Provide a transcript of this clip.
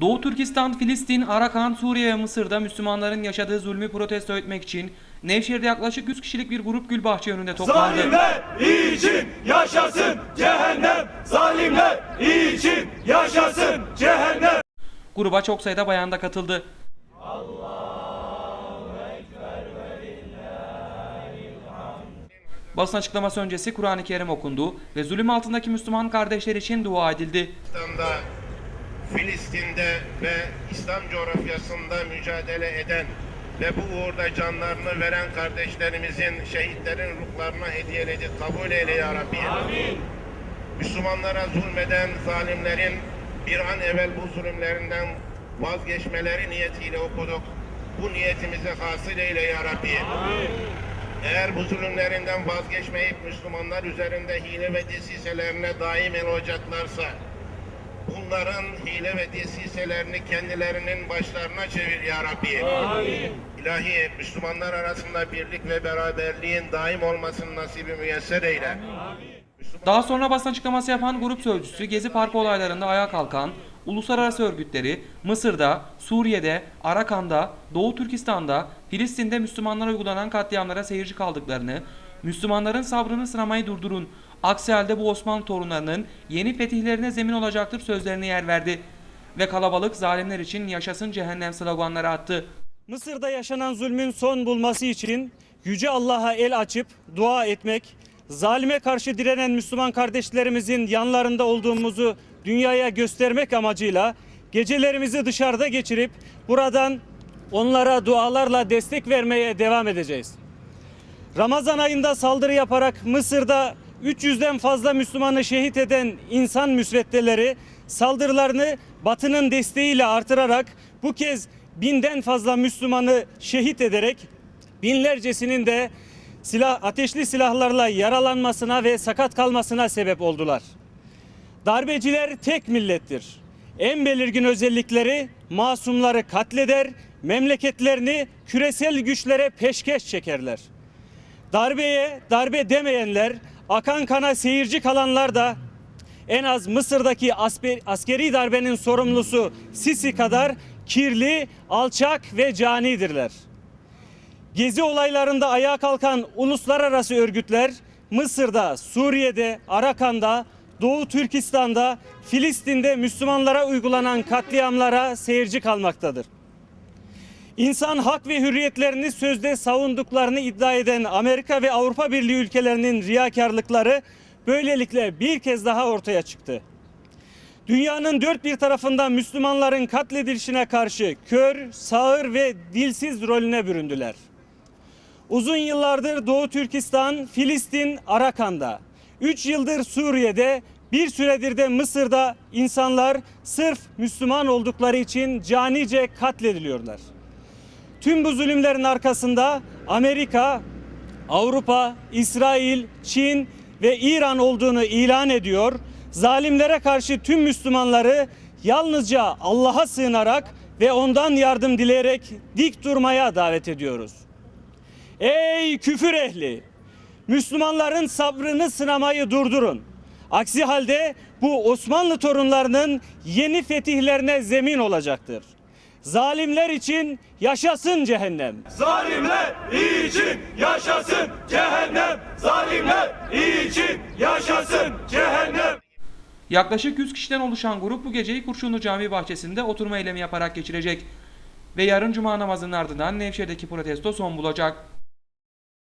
Doğu Türkistan, Filistin, Arakan, Suriye ve Mısır'da Müslümanların yaşadığı zulmü protesto etmek için Nevşehir'de yaklaşık 100 kişilik bir grup Gülbahçe önünde toplandı. Zalimler için yaşasın cehennem. Zalimler için yaşasın cehennem. Gruba çok sayıda bayan da katıldı. Basın açıklaması öncesi Kur'an-ı Kerim okundu ve zulüm altındaki Müslüman kardeşler için dua edildi. Filistin'de ve İslam coğrafyasında mücadele eden ve bu uğurda canlarını veren kardeşlerimizin, şehitlerin ruhlarına hediyeledik. Kabul eyle ya Rabbi. Müslümanlara zulmeden zalimlerin bir an evvel bu zulümlerinden vazgeçmeleri niyetiyle okuduk. Bu niyetimize hasıl eyle ya Rabbi. Eğer bu zulümlerinden vazgeçmeyip Müslümanlar üzerinde hile ve desiselerine daim olacaklarsa, bunların hile ve desiselerini kendilerinin başlarına çevir ya Rabbi. İlahi Müslümanlar arasında birlik ve beraberliğin daim olmasını nasibi müyesser eyle. Daha sonra basın açıklaması yapan grup sözcüsü Gezi Parkı olaylarında ayağa kalkan uluslararası örgütleri Mısır'da, Suriye'de, Arakan'da, Doğu Türkistan'da, Filistin'de Müslümanlara uygulanan katliamlara seyirci kaldıklarını, Müslümanların sabrını sınamayı durdurun, aksi halde bu Osmanlı torunlarının yeni fetihlerine zemin olacaktır sözlerine yer verdi. Ve kalabalık zalimler için yaşasın cehennem sloganları attı. Mısır'da yaşanan zulmün son bulması için Yüce Allah'a el açıp dua etmek, zalime karşı direnen Müslüman kardeşlerimizin yanlarında olduğumuzu dünyaya göstermek amacıyla gecelerimizi dışarıda geçirip buradan onlara dualarla destek vermeye devam edeceğiz. Ramazan ayında saldırı yaparak Mısır'da 300'den fazla Müslümanı şehit eden insan müsveddeleri saldırılarını Batı'nın desteğiyle artırarak bu kez binden fazla Müslümanı şehit ederek binlercesinin de silah ateşli silahlarla yaralanmasına ve sakat kalmasına sebep oldular. Darbeciler tek millettir. En belirgin özellikleri masumları katleder, memleketlerini küresel güçlere peşkeş çekerler. Darbeye darbe demeyenler, akan kana seyirci kalanlar da en az Mısır'daki askeri darbenin sorumlusu Sisi kadar kirli, alçak ve canidirler. Gezi olaylarında ayağa kalkan uluslararası örgütler Mısır'da, Suriye'de, Arakan'da, Doğu Türkistan'da, Filistin'de Müslümanlara uygulanan katliamlara seyirci kalmaktadır. İnsan hak ve hürriyetlerini sözde savunduklarını iddia eden Amerika ve Avrupa Birliği ülkelerinin riyakarlıkları böylelikle bir kez daha ortaya çıktı. Dünyanın dört bir tarafından Müslümanların katledilişine karşı kör, sağır ve dilsiz rolüne büründüler. Uzun yıllardır Doğu Türkistan, Filistin, Arakan'da, 3 yıldır Suriye'de, bir süredir de Mısır'da insanlar sırf Müslüman oldukları için canice katlediliyorlar. Tüm bu zulümlerin arkasında Amerika, Avrupa, İsrail, Çin ve İran olduğunu ilan ediyor. Zalimlere karşı tüm Müslümanları yalnızca Allah'a sığınarak ve ondan yardım dileyerek dik durmaya davet ediyoruz. Ey küfür ehli! Müslümanların sabrını sınamayı durdurun. Aksi halde bu Osmanlı torunlarının yeni fetihlerine zemin olacaktır. Zalimler için yaşasın cehennem. Zalimler için yaşasın cehennem. Zalimler için yaşasın cehennem. Yaklaşık 100 kişiden oluşan grup bu geceyi Kurşunlu Camii bahçesinde oturma eylemi yaparak geçirecek. Ve yarın cuma namazının ardından Nevşehir'deki protesto son bulacak.